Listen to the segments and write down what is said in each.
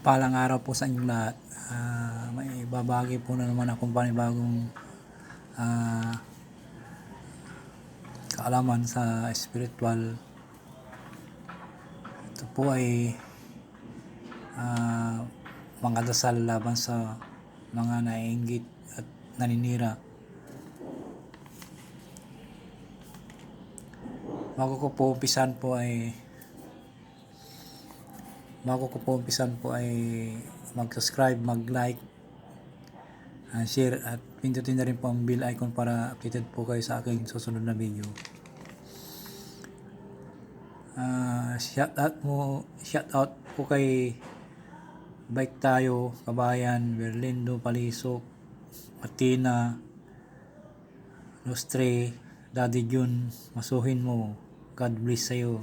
Palang araw po sa inyong lahat. Ah, may babagi po na naman akong panibagong ah, kaalaman sa spiritual. Ito po ay ah, mga dasal laban sa mga naiinggit at naninira. Bago ko po umpisan po ay bago ko po umpisan po ay mag-subscribe, mag-like, and share at pindutin na rin po ang bell icon para updated po kayo sa aking susunod na video. Ah, shout out mo, shout out po kay Bike Tayo, Kabayan, Berlindo, Palisok, Matina, Nostre, Daddy Jun, masuhin mo. God bless sa'yo.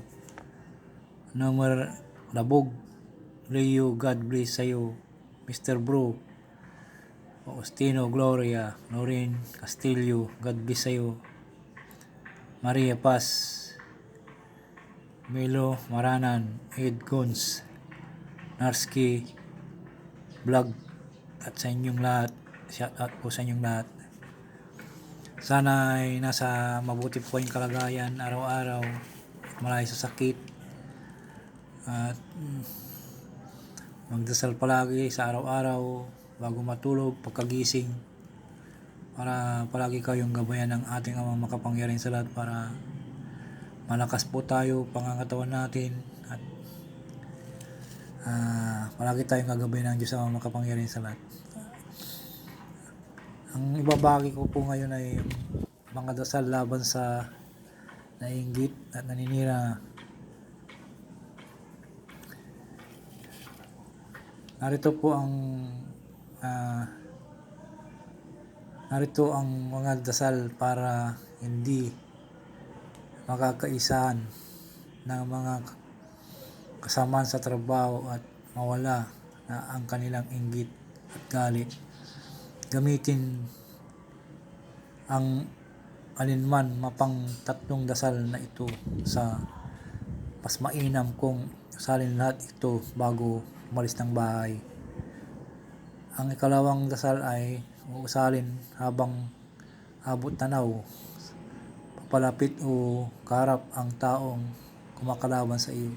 Number Labog, Leo, God bless sa'yo. Mr. Bro, Faustino, Gloria, Noreen, Castillo, God bless sa'yo. Maria Paz, Melo, Maranan, Ed Gons, Narski, Vlog, at sa inyong lahat. Shout out po sa inyong lahat. Sana ay nasa mabuti po kayong kalagayan araw-araw, malayo sa sakit, at mm, magdasal palagi sa araw-araw bago matulog, pagkagising, para palagi kayong gabayan ng ating amang makapangyarihan sa lahat para malakas po tayo, pangangatawan natin, at ah, palagi tayong gagabayan ng Diyos amang makapangyarihan sa lahat. Ang ibabagi ko po ngayon ay mga dasal laban sa nainggit at naninira. Narito po ang ah, narito ang mga dasal para hindi makakaisahan ng mga kasamaan sa trabaho at mawala na ang kanilang inggit at galit gamitin ang alinman mapang tatlong dasal na ito sa mas mainam kung salin lahat ito bago umalis ng bahay. Ang ikalawang dasal ay usalin habang abot tanaw, papalapit o karap ang taong kumakalaban sa iyo.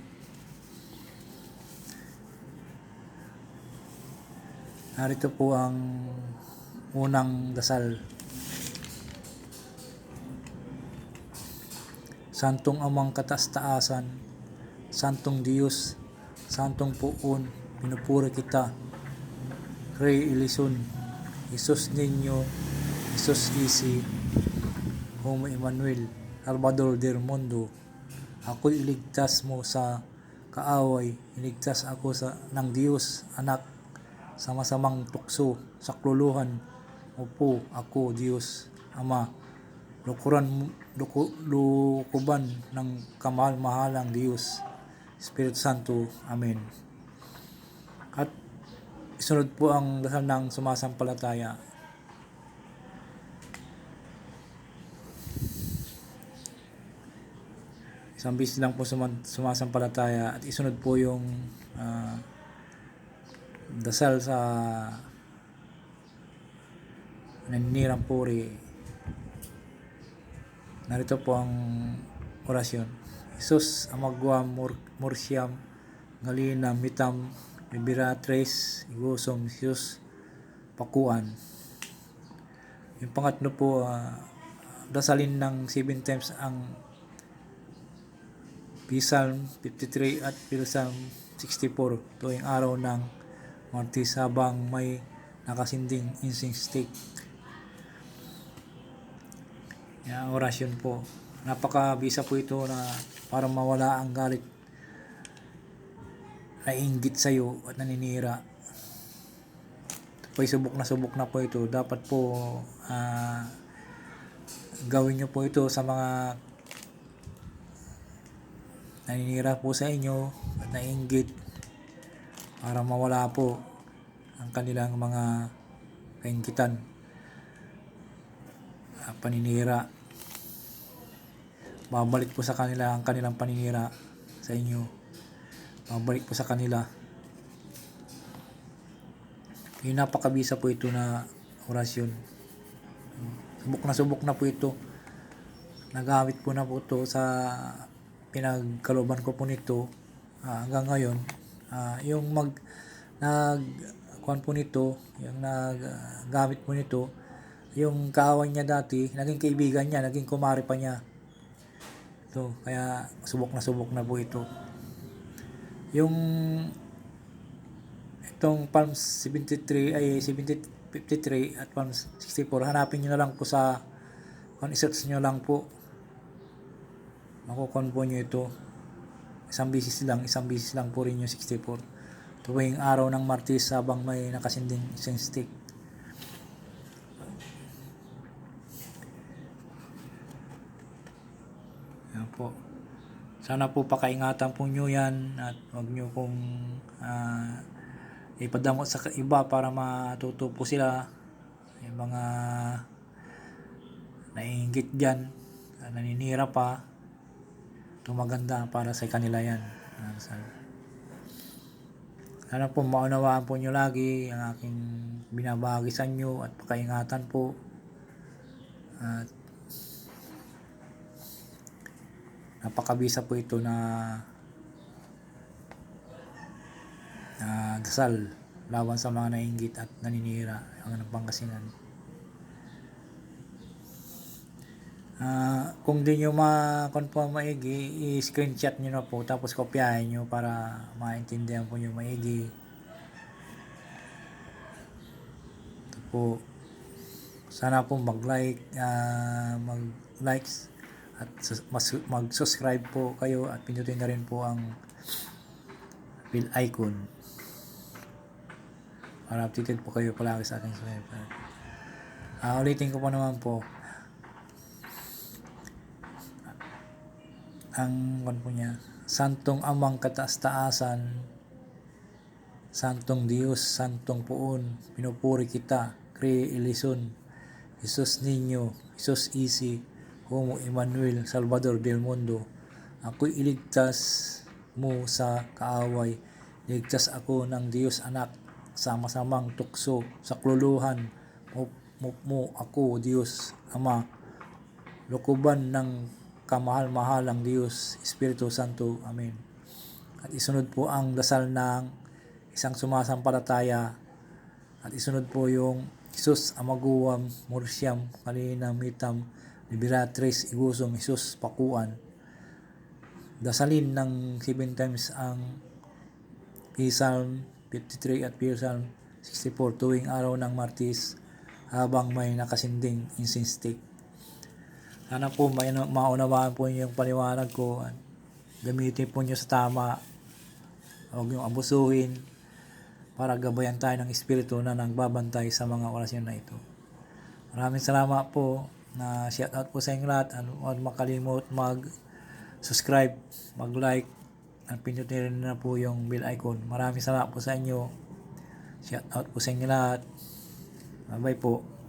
Narito po ang unang dasal. Santong amang katastaasan, Santong Diyos, Santong Puon, pinupuri kita. Rey Ilison, Isus Niño, Isus Isi, Homo Emmanuel, Salvador del Mundo, ako iligtas mo sa kaaway, iligtas ako sa ng Diyos, anak, sa masamang tukso, sakluluhan, Opo, ako, Diyos, Ama, lukuran, luku, lukuban ng kamahal-mahalang Diyos, Espiritu Santo. Amen. At isunod po ang dasal ng sumasampalataya. Isang bis lang po sumasampalataya at isunod po yung ah, dasal sa naninirang puri. Narito po ang orasyon. Jesus amagwa mur mursiam ngalina mitam liberatres igusong Jesus pakuan. Yung pangatlo po ah, dasalin ng 7 times ang Psalm 53 at Psalm 64 tuwing araw ng Martis habang may nakasinding insing stick. Yan ang orasyon po. Napakabisa po ito na para mawala ang galit na inggit sa iyo at naninira. Ito po ay subok na subok na po ito. Dapat po ah, gawin nyo po ito sa mga naninira po sa inyo at nainggit para mawala po ang kanilang mga kainggitan ah, paninira babalik po sa kanila ang kanilang paninira sa inyo babalik po sa kanila Yung napakabisa po ito na orasyon. Subok na subok na po ito. Nagamit po na po ito sa pinagkalooban ko po nito ah, hanggang ngayon. Ah, yung mag nag kuan po nito, yung naggamit po nito, yung kaaway niya dati, naging kaibigan niya, naging kumari pa niya. Ito, kaya subok na subok na po ito. Yung itong Palms 73 ay 70, 53 at Palms 64 hanapin nyo na lang po sa kung isearch nyo lang po. Makukon po nyo ito. Isang bisis lang isang bisis lang po rin yung 64 tuwing araw ng Martes habang may nakasinding isang stick. Yan po sana po pakaingatan po nyo yan at wag nyo pong ah, ipadamot sa iba para matuto po sila. Yung mga naiingit dyan naninira pa ito maganda para sa kanila yan. Ah, sana po maunawaan po nyo lagi ang aking binabahagi sa inyo at pakaingatan po. At napakabisa po ito na na dasal laban sa mga nainggit at naninira ang ng Pangasinan. Ah, kung di nyo ma-confirm maigi, i-screenshot nyo na po tapos kopyahin nyo para maintindihan po nyo maigi. Ito po. Sana po mag-like, ah, mag-likes at mas- mag-subscribe po kayo at pindutin na rin po ang bell icon para updated po kayo palagi sa aking subscriber. Ah, ulitin ko pa naman po. Ang ano po niya, Santong Amang Kataas-taasan, Santong Diyos, Santong Puon, pinupuri kita, Kri Elison, Jesus Niño, Jesus Isi, Homo Emmanuel, Salvador del Mundo, ako'y iligtas mo sa kaaway, ligtas ako ng Diyos anak, sama-samang tukso sa kluluhan mo, mo, mo ako Diyos Ama. Lukuban ng kamahal-mahalang Diyos Espiritu Santo. Amen. At isunod po ang dasal ng isang sumasampalataya. At isunod po yung Jesus Amaguwam Mursiam Kalina Mitam Liberatrice Igusong Jesus Pakuan dasalin ng 7 times ang Psalm 53 at Psalm 64 tuwing araw ng Martis habang may nakasinding incense stick. Sana po may maunawaan po yung paliwanag ko gamitin po nyo sa tama. Huwag nyo abusuhin para gabayan tayo ng Espiritu na nagbabantay sa mga orasyon na ito. Maraming salamat po na shout out po sa inyong lahat at huwag makalimot mag subscribe, mag-like at pindutin rin na po yung bell icon. Maraming salamat po sa inyo. Shout out po sa inyo lahat. Bye-bye po.